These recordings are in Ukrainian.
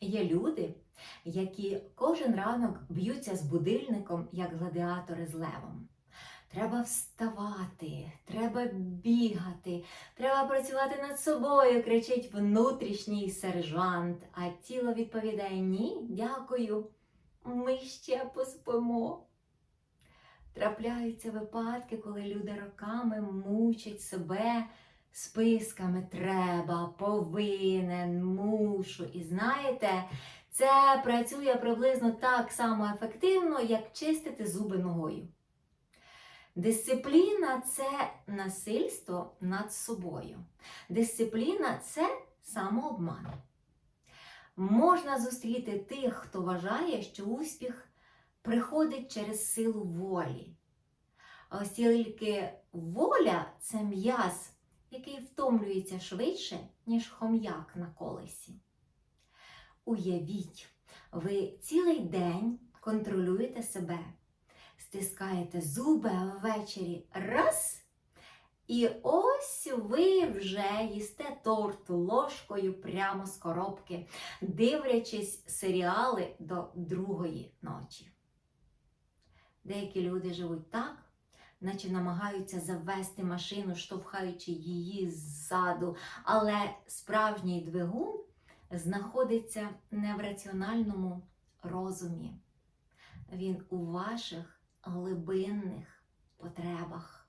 Є люди, які кожен ранок б'ються з будильником, як гладіатори з левом. Треба вставати, треба бігати, треба працювати над собою, кричить внутрішній сержант, а тіло відповідає ні, дякую, ми ще поспимо. Трапляються випадки, коли люди роками мучать себе списками треба, повинен, мушу. І знаєте, це працює приблизно так само ефективно, як чистити зуби ногою. Дисципліна це насильство над собою. Дисципліна це самообман. Можна зустріти тих, хто вважає, що успіх приходить через силу волі. А ось тільки воля це м'яз, який втомлюється швидше, ніж хом'як на колесі. Уявіть, ви цілий день контролюєте себе, стискаєте зуби ввечері раз. І ось ви вже їсте торт ложкою прямо з коробки, дивлячись серіали до другої ночі. Деякі люди живуть так, наче намагаються завести машину, штовхаючи її ззаду, але справжній двигун знаходиться не в раціональному розумі. Він у ваших глибинних потребах.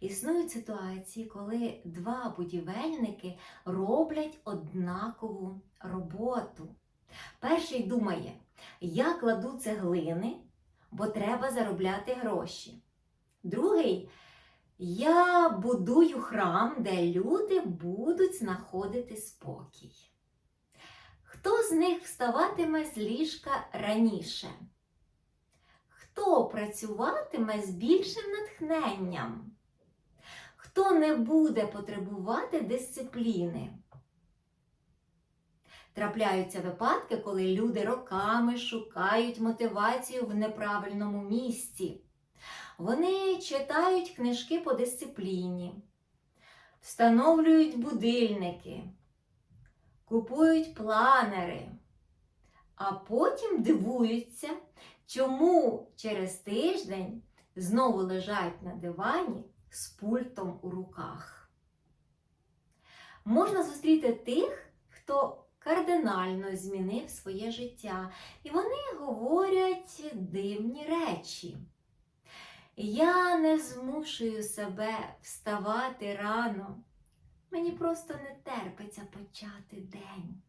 Існують ситуації, коли два будівельники роблять однакову роботу. Перший думає, я кладу цеглини, бо треба заробляти гроші. Другий, я будую храм, де люди будуть знаходити спокій. Хто з них вставатиме з ліжка раніше? Хто працюватиме з більшим натхненням? Хто не буде потребувати дисципліни? Трапляються випадки, коли люди роками шукають мотивацію в неправильному місці. Вони читають книжки по дисципліні, встановлюють будильники, купують планери, а потім дивуються, чому через тиждень знову лежать на дивані з пультом у руках. Можна зустріти тих, хто кардинально змінив своє життя, і вони говорять дивні речі. Я не змушую себе вставати рано. Мені просто не терпиться почати день.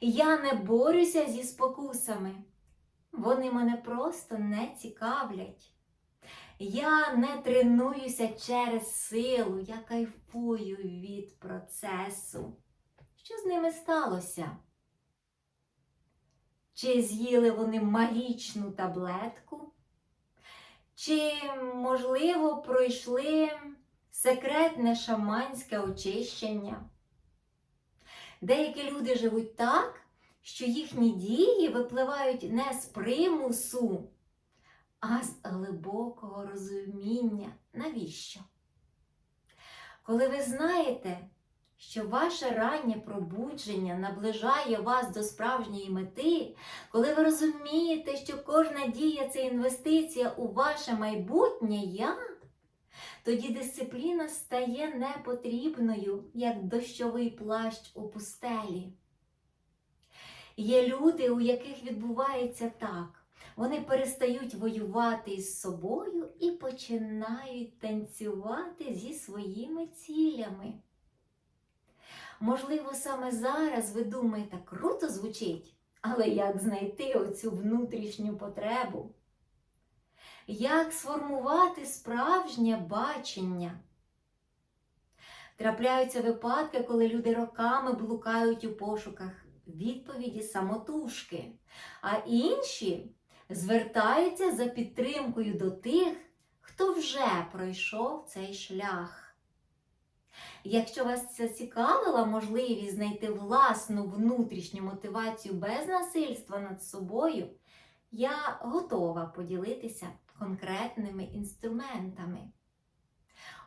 Я не борюся зі спокусами. Вони мене просто не цікавлять. Я не тренуюся через силу, я кайфую від процесу. Що з ними сталося? Чи з'їли вони магічну таблетку? Чи, можливо, пройшли секретне шаманське очищення? Деякі люди живуть так, що їхні дії випливають не з примусу, а з глибокого розуміння. Навіщо? Коли ви знаєте, що ваше раннє пробудження наближає вас до справжньої мети, коли ви розумієте, що кожна дія це інвестиція у ваше майбутнє я, тоді дисципліна стає непотрібною, як дощовий плащ у пустелі. Є люди, у яких відбувається так. Вони перестають воювати із собою і починають танцювати зі своїми цілями. Можливо, саме зараз ви думаєте, круто звучить, але як знайти оцю внутрішню потребу? Як сформувати справжнє бачення? Трапляються випадки, коли люди роками блукають у пошуках відповіді самотужки, а інші звертаються за підтримкою до тих, хто вже пройшов цей шлях. Якщо вас це цікавила можливість знайти власну внутрішню мотивацію без насильства над собою, я готова поділитися конкретними інструментами.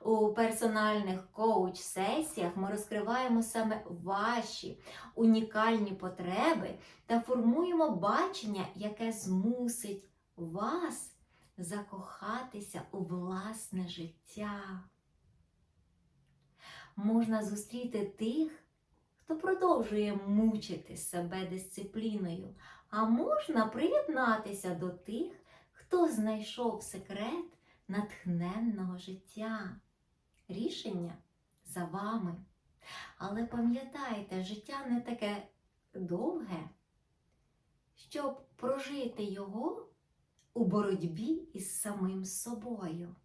У персональних коуч-сесіях ми розкриваємо саме ваші унікальні потреби та формуємо бачення, яке змусить вас закохатися у власне життя. Можна зустріти тих, хто продовжує мучити себе дисципліною, а можна приєднатися до тих, хто знайшов секрет натхненного життя. Рішення за вами. Але пам'ятайте, життя не таке довге, щоб прожити його у боротьбі із самим собою.